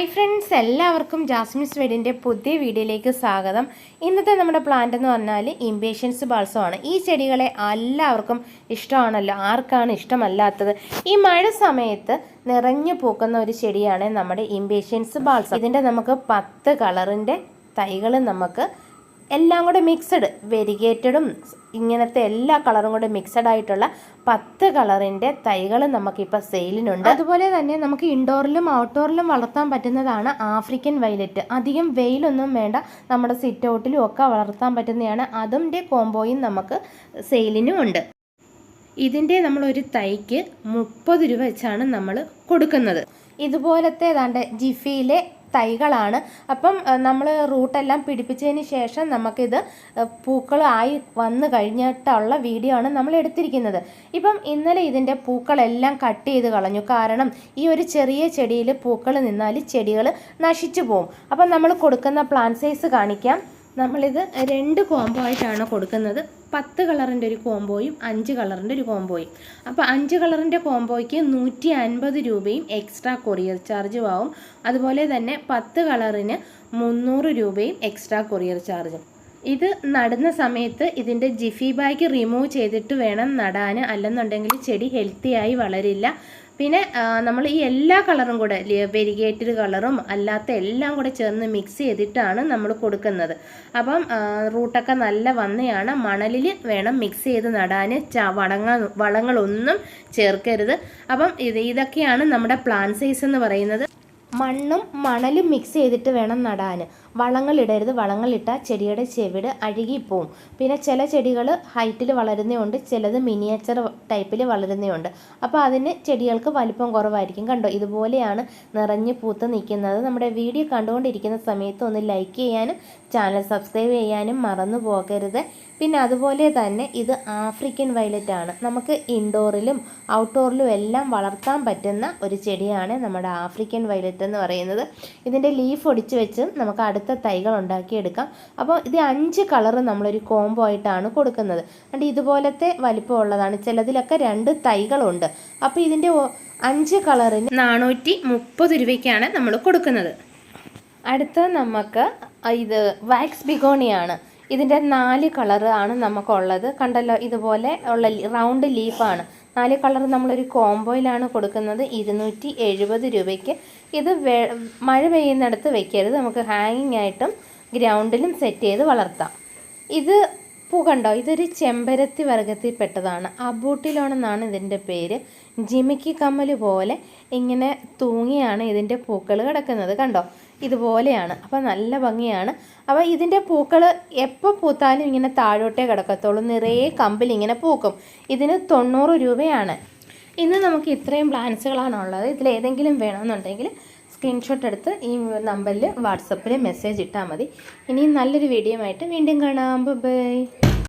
Hi friends എല്ലാവർക്കും ജാസ്മിൻസ് വെഡിന്റെ പുതിയ വീഡിയോയിലേക്ക് സ്വാഗതം. ഇന്നത്തെ നമ്മുടെ പ്ലാന്റ് എന്ന് പറഞ്ഞാൽ ഇംപേഷ്യൻസ് ബാൾസമാണ് ഈ ചെടികളെ എല്ലാവർക്കും ഇഷ്ടമാണല്ലോ. ആർക്കാണ് ഇഷ്ടമല്ലാത്തത്? ഈ മഴ സമയത്ത് നിറഞ്ഞു പൂക്കുന്ന ഒരു ചെടിയാണ് നമ്മുടെ ഇംപേഷ്യൻസ് ബാൾസം ഇതിന്റെ നമുക്ക് പത്ത് കളറിന്റെ തൈകൾ നമുക്ക് എല്ലാം കൂടെ മിക്സഡ് വെരിഗേറ്റഡും ഇങ്ങനത്തെ എല്ലാ കളറും കൂടെ മിക്സഡ് ആയിട്ടുള്ള പത്ത് കളറിന്റെ തൈകൾ നമുക്കിപ്പോൾ സെയിലിനുണ്ട് അതുപോലെ തന്നെ നമുക്ക് ഇൻഡോറിലും ഔട്ട്ഡോറിലും വളർത്താൻ പറ്റുന്നതാണ് ആഫ്രിക്കൻ വയലറ്റ് അധികം വെയിലൊന്നും വേണ്ട. നമ്മുടെ സിറ്റ് ഔട്ടിലും ഒക്കെ വളർത്താൻ പറ്റുന്നതാണ്. അതിന്റെ കോംബോയും നമുക്ക് സെയിലിനും ഉണ്ട്. ഇതിന്റെ നമ്മളൊരു തൈക്ക് മുപ്പത് രൂപ വെച്ചാണ് നമ്മൾ കൊടുക്കുന്നത്. ഇതുപോലത്തെ ഏതാണ്ട് ജിഫിയിലെ തൈകളാണ്. അപ്പം നമ്മൾ റൂട്ടെല്ലാം പിടിപ്പിച്ചതിന് ശേഷം നമുക്കിത് പൂക്കളായി വന്നു കഴിഞ്ഞിട്ടുള്ള വീഡിയോ ആണ് നമ്മൾ എടുത്തിരിക്കുന്നത്. ഇപ്പം ഇന്നലെ ഇതിന്റെ പൂക്കളെല്ലാം കട്ട് ചെയ്ത് കളഞ്ഞു. കാരണം ഈ ഒരു ചെറിയ ചെടിയിൽ പൂക്കൾ നിന്നാൽ ചെടികൾ നശിച്ചു പോകും അപ്പം നമ്മൾ കൊടുക്കുന്ന പ്ലാന്റ് സൈസ് കാണിക്കാം. നമ്മളിത് രണ്ട് കോംബോ ആയിട്ടാണ് കൊടുക്കുന്നത്. പത്ത് കളറിന്റെ ഒരു കോംബോയും അഞ്ച് കളറിന്റെ ഒരു കോംബോയും. അപ്പോൾ അഞ്ച് കളറിന്റെ കോംബോയ്ക്ക് നൂറ്റി അൻപത് രൂപയും എക്സ്ട്രാ കൊറിയർ ചാർജും ആവും. അതുപോലെ തന്നെ പത്ത് കളറിന് മുന്നൂറ് രൂപയും എക്സ്ട്രാ കൊറിയർ ചാർജും. ഇത് നടുന്ന സമയത്ത് ഇതിന്റെ ജിഫി ബാഗ് റിമൂവ് ചെയ്തിട്ട് വേണം നടാൻ. അല്ലെന്നുണ്ടെങ്കിൽ ചെടി ഹെൽത്തിയായി വളരില്ല. പിന്നെ നമ്മൾ ഈ എല്ലാ കളറും കൂടെ വെരിഗേറ്റഡ് കളറും അല്ലാത്ത എല്ലാം കൂടെ ചേർന്ന് മിക്സ് ചെയ്തിട്ടാണ് നമ്മൾ കൊടുക്കുന്നത്. അപ്പം റൂട്ടൊക്കെ നല്ല വന്നയാണ്. മണലിൽ വേണം മിക്സ് ചെയ്ത് നടാൻ. ച വളങ്ങ വളങ്ങളൊന്നും ചേർക്കരുത്. അപ്പം ഇത് ഇതൊക്കെയാണ് നമ്മുടെ പ്ലാൻ സൈസ് എന്ന് പറയുന്നത്. മണ്ണും മണലും മിക്സ് ചെയ്തിട്ട് വേണം നടാൻ. വളങ്ങളിടരുത് വളങ്ങളിട്ടാൽ ചെടിയുടെ ചെവിട് അഴുകിപ്പോവും പിന്നെ ചില ചെടികൾ ഹൈറ്റിൽ വളരുന്നതുകൊണ്ട് ചിലത് മിനിയേച്ചർ ടൈപ്പിൽ വളരുന്നതുണ്ട് അപ്പോൾ അതിന് ചെടികൾക്ക് വലിപ്പം കുറവായിരിക്കും. കണ്ടോ? ഇതുപോലെയാണ് നിറഞ്ഞ് പൂത്ത് നിൽക്കുന്നത്. നമ്മുടെ വീഡിയോ കണ്ടുകൊണ്ടിരിക്കുന്ന സമയത്ത് ഒന്ന് ലൈക്ക് ചെയ്യാനും ചാനൽ സബ്സ്ക്രൈബ് ചെയ്യാനും മറന്നു പോകരുത്. പിന്നെ അതുപോലെ തന്നെ ഇത് ആഫ്രിക്കൻ വയലറ്റ് ആണ്. നമുക്ക് ഇൻഡോറിലും ഔട്ട്ഡോറിലും എല്ലാം വളർത്താൻ പറ്റുന്ന ഒരു ചെടിയാണ് നമ്മുടെ ആഫ്രിക്കൻ വയലറ്റ് എന്ന് പറയുന്നത്. ഇതിന്റെ ലീഫ് ഒടിച്ച് വെച്ച് നമുക്ക് അടുത്ത തൈകൾ ഉണ്ടാക്കിയെടുക്കാം. അപ്പോൾ ഇത് അഞ്ച് കളറ് നമ്മളൊരു കോംബോ ആയിട്ടാണ് കൊടുക്കുന്നത്. അതുകൊണ്ട് ഇതുപോലത്തെ വലിപ്പമുള്ളതാണ് ചിലതിലൊക്കെ രണ്ട് തൈകളുണ്ട്. അപ്പോൾ ഇതിന്റെ അഞ്ച് കളറിന് നാനൂറ്റി മുപ്പത് രൂപയ്ക്കാണ് നമ്മൾ കൊടുക്കുന്നത്. അടുത്ത നമുക്ക് ഇത് വാക്സ് ബിഗോണിയാണ്. ഇതിന്റെ നാല് കളർ ആണ് നമുക്കുള്ളത്. കണ്ടല്ലോ ഇതുപോലെ ഉള്ള റൗണ്ട് ലീഫാണ്. നാല് കളർ നമ്മളൊരു കോംബോയിലാണ് കൊടുക്കുന്നത്. ഇരുന്നൂറ്റി എഴുപത് രൂപയ്ക്ക്. ഇത് മഴ പെയ്യുന്നിടത്ത് വെക്കരുത്. നമുക്ക് ഹാങ്ങിങ് ആയിട്ടും ഗ്രൗണ്ടിലും സെറ്റ് ചെയ്ത് വളർത്താം. ഇത് പൂ കണ്ടോ? ഇതൊരു ചെമ്പരത്തി വർഗത്തിൽപ്പെട്ടതാണ് അബൂട്ടിലോണെന്നാണ് ഇതിന്റെ പേര്. ജിമിക്കി കമ്മൽ പോലെ ഇങ്ങനെ തൂങ്ങിയാണ് ഇതിന്റെ പൂക്കൾ കിടക്കുന്നത്. കണ്ടോ? ഇതുപോലെയാണ്. അപ്പോൾ നല്ല ഭംഗിയാണ്. അപ്പോൾ ഇതിന്റെ പൂക്കൾ എപ്പോൾ പൂത്താലും ഇങ്ങനെ താഴോട്ടേ കിടക്കത്തുള്ളൂ. നിറയെ കമ്പിൽ ഇങ്ങനെ പൂക്കും. ഇതിന് തൊണ്ണൂറ് രൂപയാണ്. ഇന്ന് നമുക്ക് ഇത്രയും പ്ലാൻസുകളാണ് ഉള്ളത്. ഇതിലേതെങ്കിലും വേണമെന്നുണ്ടെങ്കിൽ സ്ക്രീൻഷോട്ട് എടുത്ത് ഈ നമ്പറിൽ വാട്സപ്പിൽ മെസ്സേജ് ഇട്ടാൽ മതി. ഇനി നല്ലൊരു വീഡിയോ ആയിട്ട് വീണ്ടും കാണാം. ബൈ.